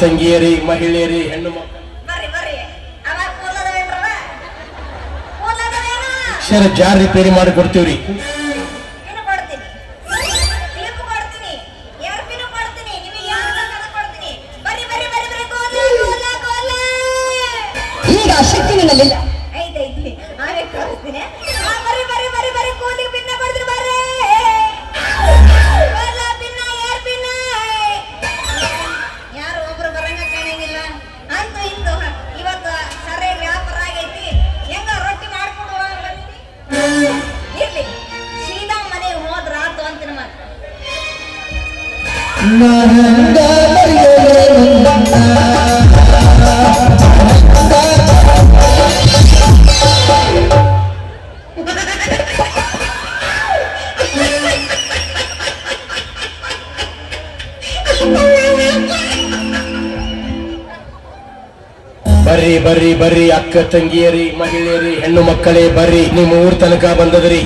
ತಂಗಿಯರಿ ಮಹಿಳೆಯರಿ ಹೆಣ್ಣು ಮಕ್ಕಳು. Jar repair ಮಾಡಿ ಕೊಡ್ತೀವ್ರಿ. ಶಕ್ತಿ ಆಸಕ್ತಿ ನನ್ನಲ್ಲಿಲ್ಲ. ಬರ್ರಿ ಬರ್ರಿ ಬರ್ರಿ ಅಕ್ಕ ತಂಗಿಯರಿ ಮಹಿಳೆಯರಿ ಹೆಣ್ಣು ಮಕ್ಕಳೇ ಬರ್ರಿ ನಿಮ್ಮ ಊರ್ ತನಕ ಬಂದದ್ರಿ.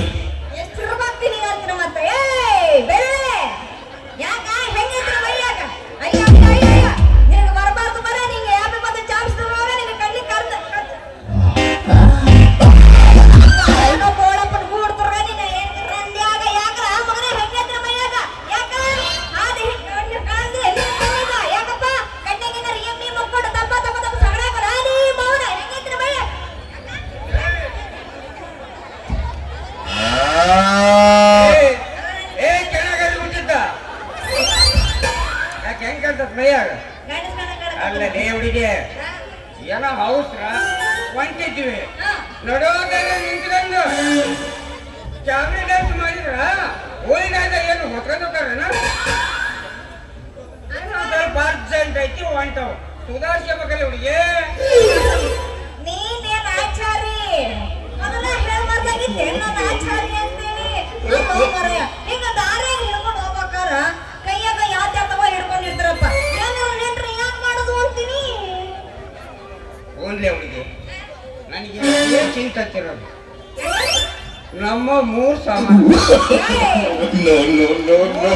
ನೋ ನೋ ನೋ ನೋ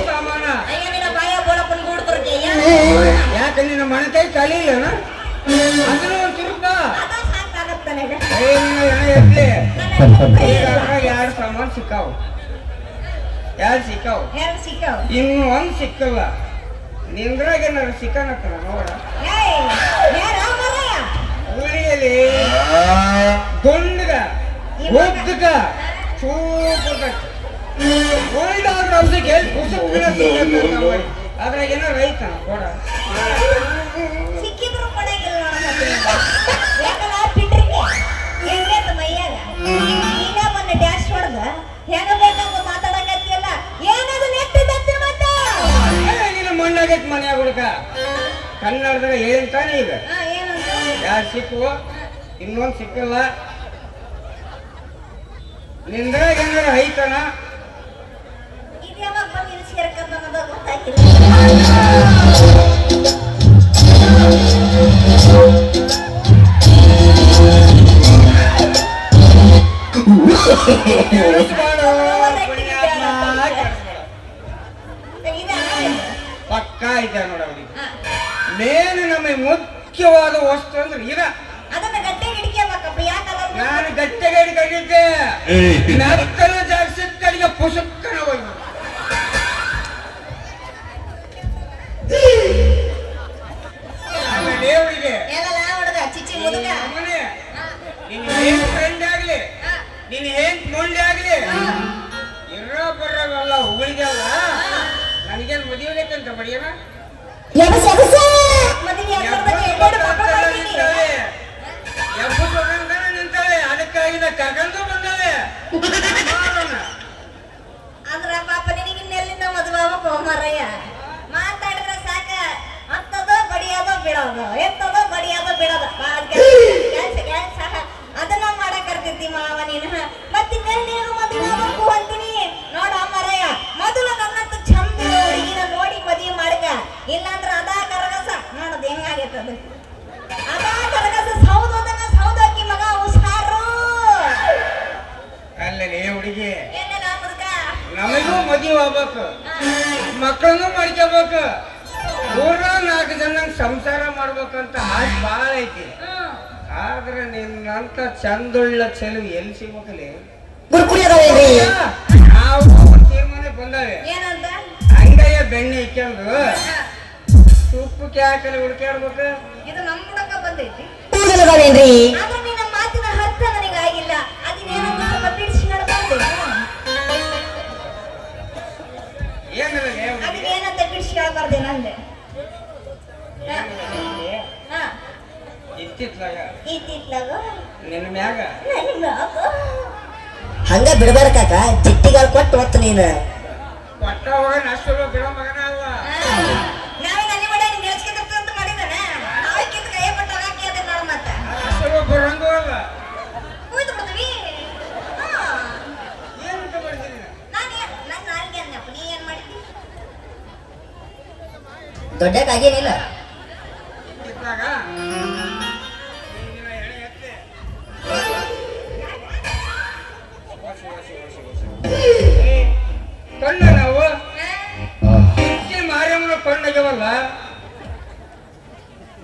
ಅಯ್ಯ ನಿನ್ನ ಬಾಯ ಬೋಳ ಪುಲ್ಗೂಡ್ ನಿನ್ನ ಖಾಲಿ ಇಲ್ಲ ಎರಡು ಎರಡು ಇನ್ನು ಒಂದು ಸಿಕ್ಕಲ್ಲ. ನಿಂದ್ರಾಗ ಏನಾರು ಸಿಕ್ಕ ನೋಡ. ಉಳಿಯಲ್ಲಿ ಗುಂಡ್ಗ ಉದ್ದಗ ಚೂಪು ಬುಲ್ಡಾಗ್ ನಮ್ಸಿಗೆ ಎಲ್ಲಿ ಪುಸ್ತಕ ಅದ್ರಾಗ ಏನೋ ರೈತ ಕೊಡ ಸಿಕ್ಕಿದ್ರು ಕೊಡಂಗಿಲ್ಲ ಯಾಕಂದ್ರೆ ಪಿಟ್ರಿಗೆ ಹೆಂಗೈತ ಮೈಯಾಗ. ಈಗ ಮೊನ್ನೆ ಡ್ಯಾಶ್ ಹೊಡೆದ. ಹೆಂಗ ಬೇಕಂತ ಮಾತಾಡಕತ್ತಿಯಲ್ಲ ಏನದು ನೆಟ್ಟಿದ್ದಂತೆ ಹುಡುಕ ಕನ್ನಡದಾಗ ಏನ್ ತಾನೇ ಈಗ? ಯಾರು ಸಿಕ್ಕುವ? ಇನ್ನೊಂದು ಸಿಕ್ಕಲ್ಲ. ನಿಂದ್ರಾಗ ಏನಾರ ಐತನಾ ಪಕ್ಕಾ ಗೊತ್ತಾಗಿಲ್ಲ ಇದೆ ನೋಡ ಅವನಿಗೆ. ಮೇನ್ ನಮಗೆ ಮುಖ್ಯವಾದ ವಸ್ತು ಅಂದ್ರೆ ಇದ. ನಾನು ಗಟ್ಟೆಗೆ ಹಿಡ್ಕೊಂಡಿದ್ದೆ. ನಷ್ಟ ಜೀವ ಆಗ್ಬೇಕು ಮಕ್ಕಳನ್ನು ಮಾಡ್ಕೋಬೇಕ ಮೂರ ನಾಲ್ಕು ಜನ ಸಂಸಾರ ಮಾಡ್ಬೇಕಂತ ಆಸೆ ಬಹಳ ಐತಿ. ಆದ್ರೆ ನಿನ್ನಂತ ಚಂದುಳ್ಳ ಚೆಲು ಎಲ್ಲಿ ಸಿಗ್ಬೇಕಲ್ಲಿ? ನಾವು ತೀರ್ಮಾನ ಬಂದಾವೆ. ಹಂಗಯ್ಯ ಬೆಣ್ಣೆ ಇಕ್ಕೊಂಡು ತುಪ್ಪಕ್ಕೆ ಹಾಕಲಿ ಹುಡುಕಾಡ್ಬೇಕು ಇದು ನಮ್ಮ ಹುಡುಗ ಬಂದೈತಿ. ಅದಿನೇನಂತ ಅಂದೆ ಇತ್ತಿತ್ಲಾಗ? ಈ ತಿಟ್ಲಾಗ ನಿನ್ನ ಮ್ಯಾಗ? ನನಗಾಗ ಹಂಗ ಬಿಡಬಾರ ಕಾಕ ಚಿಟ್ಟಿಗಾಲ್ ಕೊಟ್ಟು ಹೊತ್ತು ನೀನು. ಕೊಟ್ಟ ಹೋಗ ನಷ್ಟ ಬಿಡೋ ಮಗನ ಅವ ದೊಡ್ಡಕ್ಕಾಗೇನಿಲ್ಲ ಕಣ್ಣ ನಾವು ಹೆಚ್ಚಿನ ಮಾರ್ಯಮ್ಮನ ಕಣ್ಣಾಗ್ಯವಲ್ಲ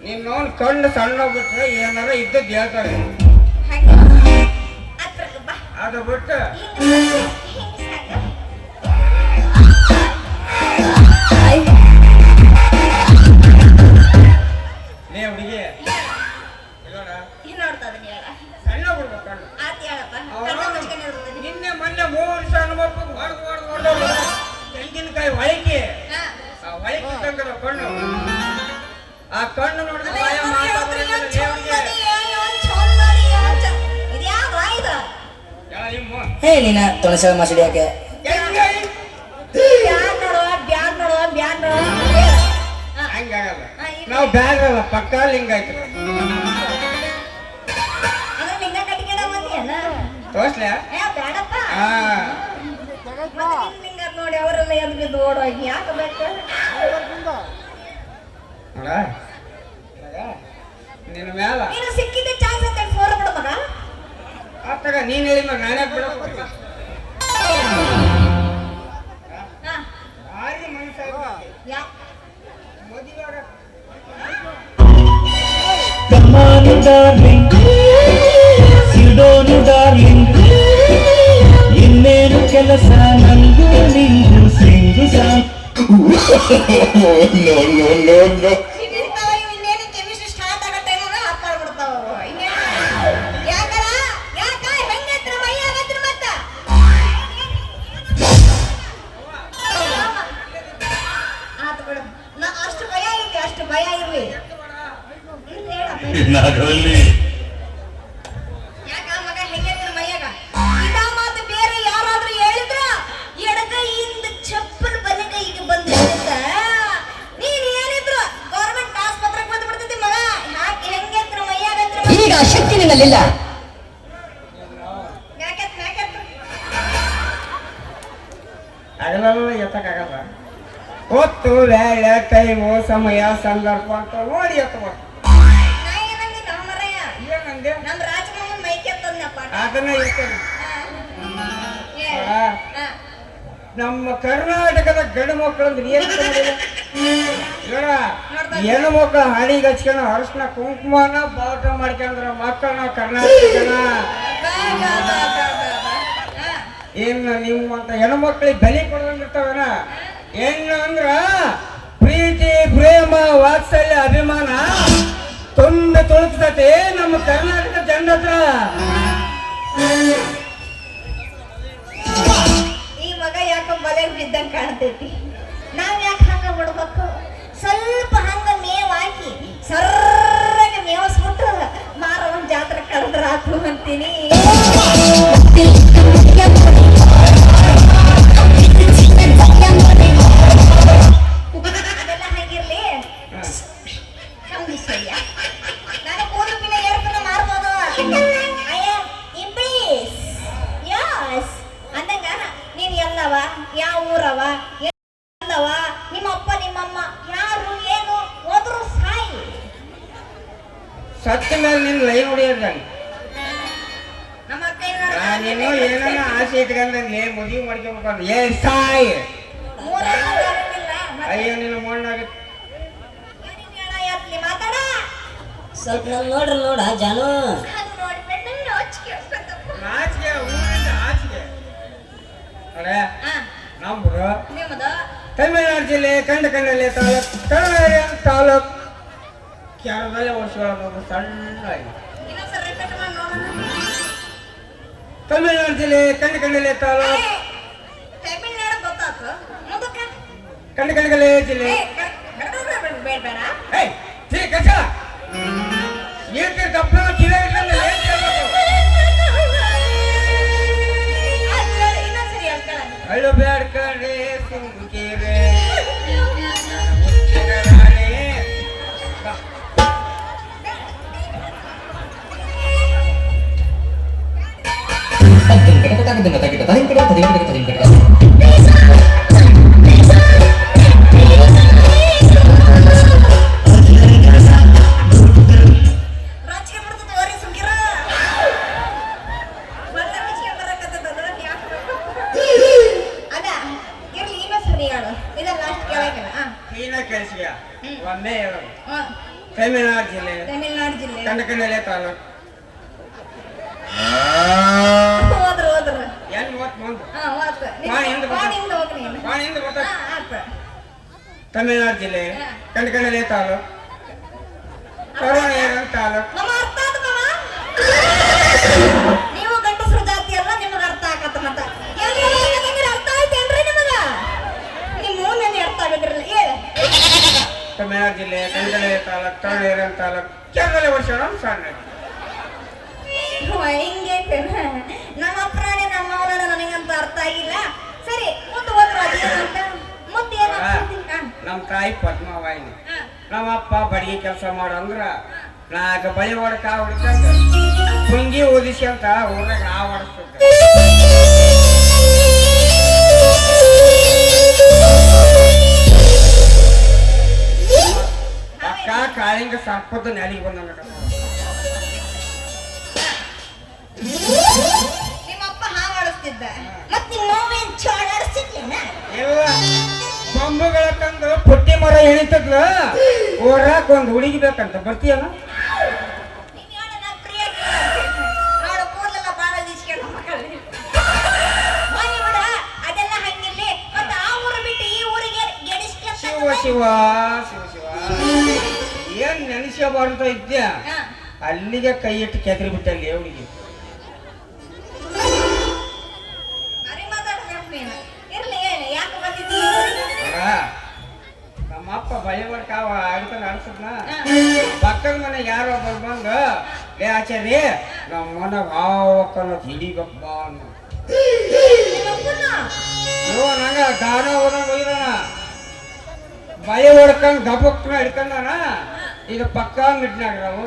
ನಿನ್ನವನ್ ಕಣ್ಣು ಸಣ್ಣ ಬಿಟ್ರೆ ಏನಾರ ಇದ್ದದ್ದು ಹೇಳ್ತಾರೆ ಅದು ಬಿಟ್ಟು ಚಂದದಿ, ಇವ್ನು ಆ ಇವ್ನು ಚ- ಕಣ್ಣು. ಆ ಕಣ್ಣು ನೋಡಿದ್ರೆ ಭಯ ಹೇ ನೀನ ತುಳಸಿ ಮಸಡಿ ಯಾಕೆ. ಹಂಗಾಗಲ್ಲ. ನಾವು ಬ್ಯಾಗ್ ಅಲ್ಲ ಪಕ್ಕ ಲಿಂಗಾಯ್ತು ಬ್ಯಾಡಪ್ಪ. ಹಾ. ನೋಡಿ ಅವರೆಲ್ಲ ಎದ್ದು ಬಿದ್ದು ಓಡೋಗಿ. ಯಾಕೆ ಬೇಕು? ನಿನ್ನ ಮ್ಯಾಲ. ನೀನು ಸಿಕ್ಕಿದ್ದ ಚಾನ್ಸ್ ಅಂತ ಫೋರ್ ಬಿಡು ಮಗ. ಆತಾಗ ನೀನ್ ಹೇಳಿ ಮಗ ನಾನೇ ಬಿಡ ಹಾ. ಭಾರಿ ಮನಸ್ಸಾಗ್ತೈತಿ. ಯಾ. ಮದುವೆ Oh, no, no, no, no. ಎತ್ತಕ್ಕಾಗಲ್ಲ. ಹೊತ್ತು ವೇಳೆ ಸಮಯ ಸಂದರ್ಭ ಅಂತ ನೋಡಿ ಎತ್ತಬೇಕು ನಮ್ಮ ಕರ್ನಾಟಕದ ಗಂಡು ಮಕ್ಕಳು ಏನು ಹೆಣ್ಣು ಮಕ್ಕಳ ಹಾಡಿಗೆ ಹಚ್ಕೊಂಡು ಅರಶಿನ ಕುಂಕುಮನ ಬಾವುಟ ಮಾಡ್ಕೊಂಡ್ರ ಮಕ್ಕಳನ್ನ ಕರ್ನಾಟಕನ. ಜನ ಬಾ, ಅಂತ ಹೆಣ್ಣು ಮಕ್ಕಳಿಗೆ ಬಲಿ ಕೊಡೋದಿರ್ತಾವನ ಹೆಣ್ಣು ಅಂದ್ರ ಪ್ರೀತಿ ಪ್ರೇಮ ವಾತ್ಸಲ್ಯ ಅಭಿಮಾನ ತುಂಬ ತುಳುಕ್ತತೆ ನಮ್ಮ ಕರ್ನಾಟಕ ಜನರ ಹತ್ರ. ಈ ಮಗ ಯಾಕೋ ಬಲೆ ಬಿದ್ದಂಗೆ ಕಾಣ್ತೈತಿ. ನಾವ್ ಯಾಕೆ ಹಂಗ ಬಿಡ್ಬೇಕು ಸ್ವಲ್ಪ ಹಂಗ ಮೇವ್ ಹಾಕಿ ಸರ್ರಗೆ ಮೇವಸ್ಬಿಟ್ಟು ಮಾರ ಒಂದ್ ಜಾತ್ರೆ ಕಳೆದ್ರಾತು ಅಂತೀನಿ. ಮಾಡ್ಕೊಬೇಕಂದ್ರೆ ಏ ಸಾಯ್. ಅಯ್ಯೋ ನಿನ್ನ ಮಣ್ಣಾಗ ಸ್ವಲ್ಪ ನಮ್ ನೋಡ್ರಿ ನೋಡ ಜಾನು. ನಾಚಿಗೆ ಊರಿಂದ ಆಚಿಗೆ ಅರೆ ಆ, ನಮ್ಮೂರು ತಮಿಳುನಾಡು ಜಿಲ್ಲೆ ಕಂಡಕಂಡಲ್ಲಿ ತಾಲೂಕ್ ಕನ್ನಡ ತಾಲೂಕ್. ಕೆಲವೇ ವರ್ಷಗಳ ಸಣ್ಣ ತಮಿಳುನಾಡು ಜಿಲ್ಲೆ ಕಂಡಕಂಡಲ್ಲಿ ತಾಲೂಕ್. ಏ, ತಮಿಳ್ನಾಡು ಗೊತ್ತಾತು ಮುಂದಕ್ಕೆ ಕಂಡಕಂಡಗಲೆ ಜಿಲ್ಲೆ ಏ, ಗಡ- ಗಡ- ಗಡ- ಬೇಡ ಬೇಡ ಏಯ್ ಛೀ, ಕಸ ಏಕೆ ತಪ್ಪು ಕಿವಿ ಇಟ್ಕೊಂಡು ಏನ್ ಕೇಳ್ಬೇಕು? ಅದ್ ಹೇಳು, ಇನ್ನೊಂದ್ಸರಿ ಹೇಳ್ಕೊಳ್ಳ ಅಳ್ಳು ಬ್ಯಾಡ್ಕಂಡ್ರೆ ಸುಮ್ಕೀರೆ ಮುಚ್ಚಿನ ರಾಣಿ. ಬಾ. ನೀನ ಕೇಳಿಸ್ತೀಯ ಹ್ಮ್. ಒಂದೇ ಹೇಳೋದು ಆ, ತಮಿಳುನಾಡು ಜಿಲ್ಲೆ ತಮಿಳ್ನಾಡು ಜಿಲ್ಲೆ ಕಂಡಕಂಡಲೆ ತಾಲೂಕ್ ಹೋದ್ರು ಹೋದ್ರು ಏನ್ ಮೂವತ್ತ್ ಮುಂದೆ ಹಾ ಹೋತು ಬಾಯಿಂದ ಬಾ. ಬಾಣಿಂದ ಹೋಗಿ ನೀನು ಬಾಣಿಂದ ಹಾ ಗೊತ್ತಾಗ್ತದೆ ಆತು ತಮಿಳುನಾಡು ಜಿಲ್ಲೆ ಹಾ. ಕಂಡಕಂಡಲೆ ತಾಲೂಕ್ ಕರುಣೇರನ್ ತಾಲೂಕ್ ತಮಿಳುನಾಡು ಜಿಲ್ಲೆ ಕಂಡಕಂಡಲೆ ತಾಲೂಕ್ ಕರುಣೇರನ್ ತಾಲೂಕ್ ಕೇರಳ ವರ್ಷ ಸಣ್ಣ ಹಿಂಗೈತೆ ನಮ್ಮ ಪ್ರಾಣಿ ನಮ್ಮ ನನಗಂತ ಅರ್ಥ ಆಗಿಲ್ಲ. ಸರಿ ಮುಂದೆ ಹೋದ್ರ ಅದೇನಂತ ಮುದ್ದೆ ಏನಾಗ್ತದೆ ನಮ್ಮ ತಾಯಿ ಪದ್ಮವಾಹಿನಿ ನಮ್ಮ ಅಪ್ಪ ಬಡಿಗೆ ಕೆಲಸ ಮಾಡಂದ್ರ ನಾಲ್ಕು ಬಳಿ ಹೊಡ್ಕ ಹೊಡ್ಕಂತ ಪುಂಗಿ ಓದಿಸಿ ಅಂತ ಊರಾಗ ನಾ ಹೊಡಿಸ್ತಿದ್ದೆ ಕಾಳಿಂಗ ಸರ್ಪದ ನೆಲಿಗೆ ಬಂದಂಗ ನಿಮ್ಮಪ್ಪ ಹಾ ಆಡಿಸ್ತಿದ್ದ. ಮತ್ ಇಲ್ಲ ಕೊಂಬುಗಳ ತಂದು ಪುಟ್ಟಿ ಮರ ಎಣಿತದ್ಲ? ಊರಾಗ ಒಂದು ಹುಡುಗಿ ಬೇಕಂತ ಗೆಡಿಸ್ಕೊಂಡ್ ಶಿವ ಶಿವ. ಏನ್ ಇದ್ಯಾ? ಅಲ್ಲಿಗೆ ಕೈ ಇಟ್ಟು ಕೆದರಿ ಬಿಟ್ಟಲ್ಲಿ ಅವಳಿಗೆ ನಮ್ಮಪ್ಪ ಭಯ ಮಾಡ್ಕಾವ ಆಡ್ತಾನೆ ಆಡ್ಸದ್ನ. ಪಕ್ಕದ ಮನೆಗೆ ಯಾರೋ ಬರ್ಬಂಗ ಲೇ ಆಚಾರ್ಯ ನಮ್ಮ ಮನೆ ಹಾವಕ್ಕನ ಹಿಡಿಬೇಕಪ್ಪ ಅನ್ನೋ. ನಂಗ ದಾನ ಹೋದಂಗ ಒಯ್ದಾನ. ಭಯ ಹೊಡ್ಕಂಡ್ ಗಬಕ್ನ ಹಿಡ್ಕೊಂಡಾನ. ಇದು ಪಕ್ಕ ಮಿಟ್ನಾಗ ನಾವು.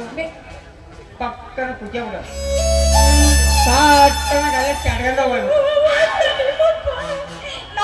ಪಕ್ಕನ ಕುಕ್ಕೆ ಬಿಡ. ಸಾಟನ ಬಾ! ಆ,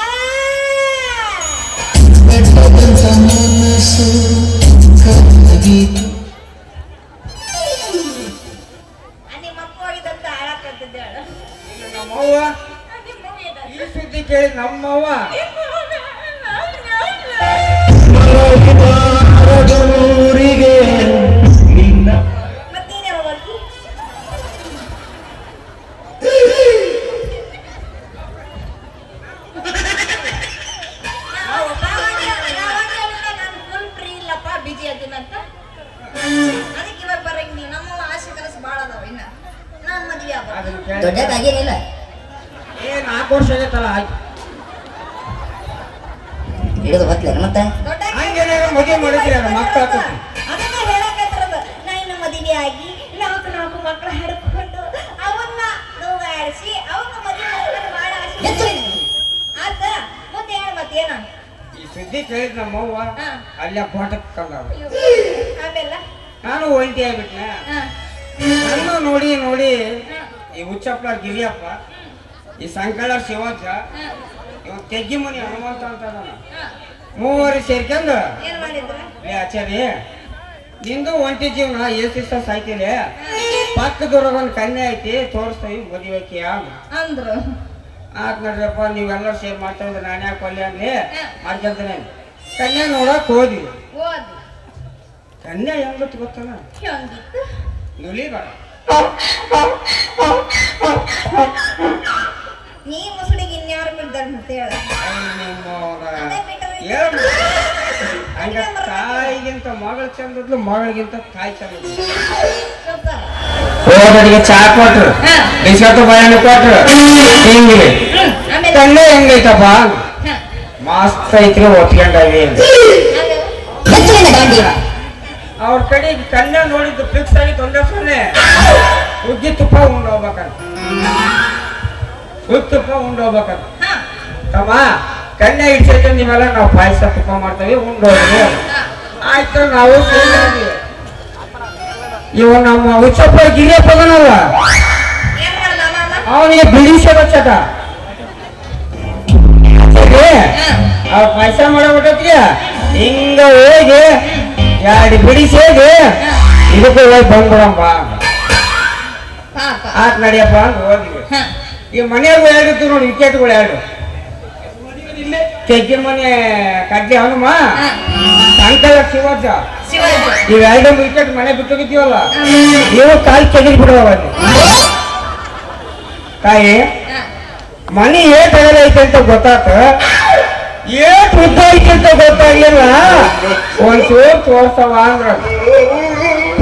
ವರ್ಷ ಆಗೈತಲ್ಲ ಆಯ್ತು. ಹಿಡಿದು ಬತ್ಲೇನು ಮತ್ತೆ? ದೊಡ್ಡ ಮದುವೆ ಮಾಡಿದ್ರಿ ಅಲ್ಲ ಮಕ್ಕಳು ಅದನ್ನ ಹೇಳಕತ್ತಿರೋದು ನಾ ಇನ್ನು ಮದುವೆ ಆಗಿ ನಾಲ್ಕು ನಾಲ್ಕು ಮಕ್ಕಳು ಹಡ್ಕೊಂಡು ಅವನ್ನ ನೋವಾಡಿಸಿ ಅವನ್ನ ಮದುವೆ ಮಾಡ್ಕೊಂಡು ಭಾಳ ಆಸೆ ಆತ ಮುಂದೆ ಹೇಳ ಮತ್ತೇನ ಈ ಸುದ್ದಿ ಕೇಳಿದ್ ನಮ್ಮವ್ವ. ಅಲ್ಲೇ ಕೋಟಕ್ ಕಂಡವ ಆಮೇಲೆ? ನಾನು ಒಂಟಿ ಆಗ್ಬಿಟ್ನೆ? ನನ್ನ ನೋಡಿ ನೋಡಿ ಈ ಹುಚ್ಚಪ್ಪ ಗಿರಿಯಪ್ಪ ಈ ಸಂಕಳ ಶಿವಾಚ ಇವ ತೆಗ್ಗಿ ಮನಿ ಹನುಮಂತ ಅಂತ. ಮೂವರು ಸೇರ್ಕೊಂಡು ಆಚಾರಿ ಮಾಡಿದ್ರ? ನಿಂದು ಒಂಟಿ ಜೀವನ ಎಷ್ಟು ದಿವಸ ಸಾಯ್ತಿಲೆ ಪಕ್ಕದವ್ರಾಗ ಒಂದು ಕನ್ಯೆ ಐತಿ ತೋರಿಸ್ತೀವಿ ಮದುವೆ ಆಕಿ ಅಂದ ಅಂದ್ರು. ಆತ್ ನೋಡ್ರಪ್ಪ ನೀವೆಲ್ಲರೂ ಸೇರ್ ಮಾಡ್ತಾ ಇದ್ರೆ ನಾನು ಯಾಕೆ ಒಲ್ಲೆ ಅಂದ್ರೆ ಮಾಡ್ಕೊಂತಾನೆ ಕನ್ಯಾ ನೋಡಕ್ ಹೋದ್ವಿ. ಕನ್ಯಾ ಹೆಂಗತ್ತು ಗೊತ್ತಲ್ಲ ನುಲಿ ಬೇಡ ನೀ ಮುಸುಳಿಗೆ ಇನ್ಯಾರು ಬಿಡ್ದಾರ ಅಂತ ಹೇಳ. ಅದೇ ಏನು ಹಂಗ ತಾಯಿಗಿಂತ ಮಗಳು ಚಂದದ್ಲು ಮಗಳಿಗಿಂತ ತಾಯಿ ಚಂದ ಹೋದಡಿಗೆ ಚಾ ಕೊಟ್ರು. ಹಾ. ಬಿಸ್ಕತ್ತು ಬಾಳೆಹಣ್ಣು ಕೊಟ್ರು. ಹಿಂಗೆ ಹ್ಮ್ ಆಮೇಲೆ? ಕಣ್ಣೆ ಹೆಂಗೈತಪ್ಪ? ಮಸ್ತ್ ಐತ್ರಿ ಒಪ್ಕೊಂಡವಿ ಆಮೇಲೆ? ಅವ್ರ ಕಡೆ ಕನ್ಯಾ ನೋಡಿದ್ದು ಫಿಕ್ಸ್ ಆಗಿ ತೊಂದರೆ ಸೊನ್ನೆ ಉಗ್ಗಿ ತುಪ್ಪ ಉಂಡ್ ಹೋಗ್ಬೇಕಂತ. ಉಗ್ ತುಪ್ಪ ಉಂಡು ಹೋಗ್ಬೇಕಂತ ಹಾ. ತಮ್ಮ ಕಣ್ಣೆ ಇಡ್ಸೈತೆ ನೀವೆಲ್ಲ ನಾವು ಪಾಯಸ ತುಪ್ಪ ಮಾಡ್ತೇವೆ ಉಂಡು ಹೋಗ್ರಿ ಆಯ್ತು ನಾವು ಇವು ನಮ್ಮ ಉಚ್ಚಪ್ಪ ಮಾಮ ಅವನಿಗೆ ಬಿಡಿಸ ಬಚ್ಚದ ಅವ್ರ ಪಾಯಸ ಮಾಡಬಿಟ್ಟತ್ಗೆ ಹಿಂಗ ಹೋಗಿ ಎರಡು ಬಿಡಿಸಿ ಹೋಗಿ ಇದಕ್ಕೆ ಹೋಗಿ ಬಂದ್ಬಿಡಪ್ಪ ಪಾಪ. ಆತ್ ನಡಿಯಪ್ಪ ಅಂತ ಹೋಗಿ. ಈ ಮನೆಯವ್ರು ಇತ್ತು ನೋಡಿ ವಿಕೆಟ್ಗಳು ಎರಡು ತೆಗ್ಗಿನ ಮನೆ ಕಡ್ಲಿ ಹನುಮ ಶಿವಾಜ ಶಿವಜ್ಜ. ಎರಡು ಇವೆರಡು ವಿಕೆಟ್ ಮನೆ ಬಿಟ್ಟೋಗಿದ್ದೀವಲ್ಲ ನೀವು ಕಾಲ್ ತೆಗೆದು ಬಿಡುವ ತಾಯಿ ಮನೆ ಏಟ್ ಐತೆ ಅಂತ ಗೊತ್ತಾತ? ಏಟ್ ಉದ್ದ ಐತೆ ಅಂತ ಗೊತ್ತಾಗ್ಲಿಲ್ಲ? ಒಂಚೂರು ತೋರ್ಸವ ಅಂದ್ರ.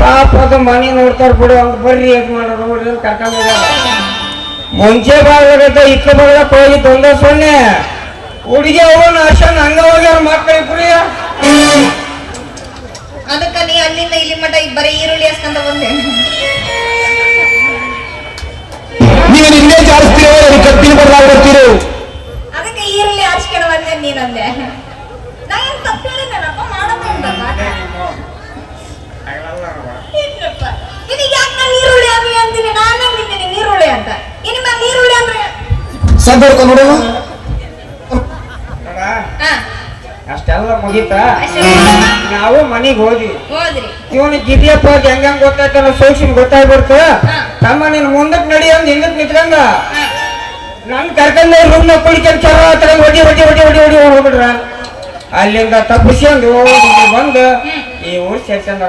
ಪಾಪದ ಮನೆ ನೋಡ್ತಾರ ಬಿಡು ಅಂತ ಬರ್ರಿ ಏಟ್ ಮಾಡೋದು ನೋಡಿದ್ರೆ ಕರ್ಕೊಂಡ್. ಮುಂಚೆ ಭಾಗದ ಇಕ್ಕ ಭಾಗಕ್ಕೆ ಹೋಗಿ ತೊಂದ ಸೊನ್ನೆ. ಹುಡುಗಿ ಅವನ ಅಶನ್ ಹಂಗ ಹೋಗ್ಯಾರ ಮಕ್ಕಳಿಬ್ರಿ ಅದಕ್ಕ ನೀ ಅಲ್ಲಿಂದ ಇಲ್ಲಿ ಮಟ ಬರೀ ಈರುಳ್ಳಿ ಅಷ್ಟಂತ ಬಂದೆ ಕಬ್ಬಿನ ಬದಲಾಗ್ಬಿಡ್ತೀರೋ ಅದಕ್ಕೆ ಈರುಳ್ಳಿ ಬಂದೆ ನೀನಂದೆ. ನಾ ಏನ್ ತಪ್ಪು ಹೇಳಿದ್ದೇನಪ್ಪ? ನಿನಗೆ ಯಾಕೆ ನಾನು ಈರುಳ್ಳಿ ಆಗ್ಲಿ ಅಂತೀನಿ ನಾನು ಅಂದಿದ್ದೀನಿ ನೀರುಳ್ಳಿ ಅಂತ. ಇನ್ನು ಮೇಲೆ ನೀರುಳ್ಳಿ ಅಂದ್ರೆ ಸದ್ ಹೊಡ್ಕೊಂಡು ನೋಡೋಣ. ಹಾ. ಅಷ್ಟೆಲ್ಲ ಮುಗೀತ? ನಾವು ಮನಿಗ್ ಹೋದ್ವಿ. ಹೋದ್ರಿ. ಹೆಂಗ ಹೆಂಗ್ ಗೊತ್ತಾಯ್ತಲ್ಲ ಸೂಕ್ಷ್ಮ ಗೊತ್ತಾಗ್ಬಿಡ್ತು. ತಮ್ಮ ನೀನ್ ಮುಂದಕ್ ನಡಿ ಅಂದ್ ಹಿಂದಕ್ ನಿಂತ್ಕಂದ ಹಾ. ನನ್ ಕರ್ಕೊಂಡ್ ರೂಮ್ನ ಕುಳಿಕೊಂಡು ಚರ ಹತ್ರ ಹೊಡಿ ಹೊಡಿ ಹೊಡಿ ಹೊಡಿ ಹೊಡಿ ಹೋಗ್ಬಿಡ್ರ ಅಲ್ಲಿಂದ ತಪ್ಪಿಸ್ಕೊಂಡು ಬಂದು ಈ ಊರ್ ಸೇರ್ಕೊಂಡ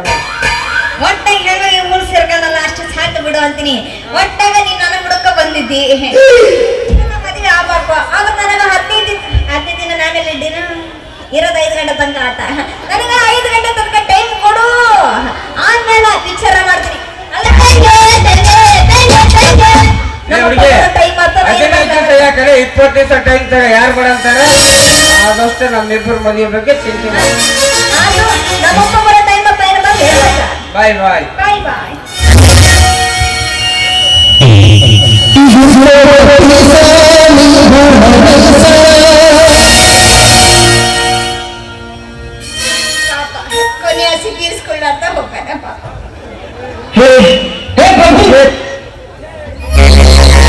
ಸೇರ್ಕೊಂಡಲ್ಲ ಅಷ್ಟು ಸಾಕು ಬಿಡು ಅಂತೀನಿ. ಒಟ್ಟಾಗ ನೀನ್ ನನ್ನ ಹುಡುಕ ಬಂದಿದ್ದಿ. ಮದುವೆ ಆಗ್ಬೇಕು ಆದ್ರೆ ನನಗ ಹದಿನೈದು ದಿನ ಹದಿನೈದು ದಿನ ನಾನೆಲ್ಲ ದಿನ ಇರೋದು ಐದು ಗಂಟೆ ತನಕ ಆಟ ನನಗ ಐದು ಗಂಟೆ ತನಕ ಟೈಮ್ ಕೊಡು. ಆಮೇಲೆ ವಿಚಾರ ಮಾಡ್ತೀನಿ. ಅಲ್ಲ ಟೈಮ್ ಹದಿನೈದು ಯಾಕಂದ್ರೆ ಇಪ್ಪತ್ತು ದಿವಸ ಟೈಮ್ ತರ ಯಾರು ಬೇಡ ಅಂತಾರೆ? ಆದಷ್ಟು ನಮ್ಮಿಬ್ಬರು ಮದುವೆ ಬಗ್ಗೆ ಚಿಂತೆ ಮಾಡಿ ಬಾಯ್ ಬಾಯ್ कोणी अशी केस करणार हे प्रभू